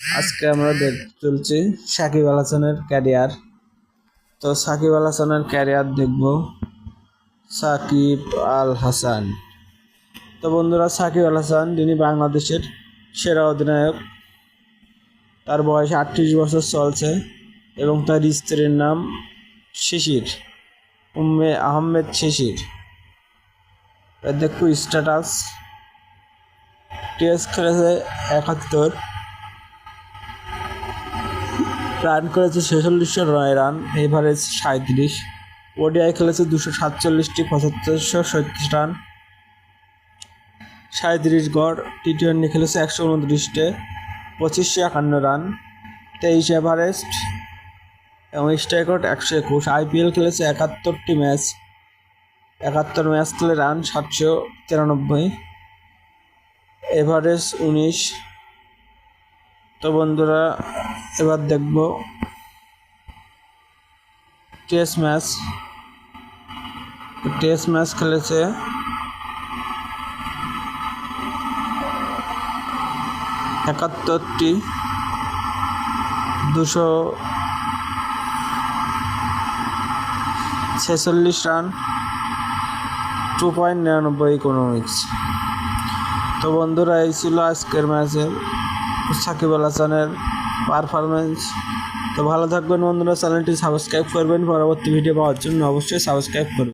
আজকে আমরা দেখ চলছি সাকিব আল হাসানের ক্যারিয়ার তো সাকিব আল হাসানের ক্যারিয়ার দেখব সাকিব আল হাসান। তো বন্ধুরা, সাকিব আল হাসান, যিনি বাংলাদেশের সেরা অধিনায়ক, তার বয়স আটত্রিশ বছর চলছে এবং তার স্ত্রীর নাম শিশির, উম্মে আহমেদ শিশির। এর দেখো স্ট্যাটাস টেস্ট খেলেছে একাত্তর। রান করেছে ছেচল্লিশশো নয় রান, এভারেজ সাঁত্রিশ ওডিআই খেলেছে দুশো সাতচল্লিশটি, পঁচাত্তরশো সত্তিরিশ রান। সাঁত্রিশ গড় টি টোয়েন্টি খেলেছে একশো উনত্রিশটে পঁচিশশো একান্ন রান, তেইশ এভারেস্ট এবং স্ট্রাইক আউট একশো একুশ। আইপিএল খেলেছে একাত্তরটি ম্যাচ, একাত্তর ম্যাচ খেলে রান সাতশো তিরানব্বই এভারেস্ট উনিশ। তো বন্ধুরা এবার দেখব টেস্ট ম্যাচ টেস্ট ম্যাচ খেলেছে একাত্তরটি, দুশো ছেচল্লিশ রান টু পয়েন্ট নিরানব্বই ইকোনমিক্স তো বন্ধুরা, এই ছিল আজকের ম্যাচের সাকিব আল হাসানের পারফরমেন্স তো ভালো থাকবেন বন্ধুরা, চ্যানেলটি সাবস্ক্রাইব করবেন। পরবর্তী ভিডিও পাওয়ার জন্য অবশ্যই সাবস্ক্রাইব করবেন।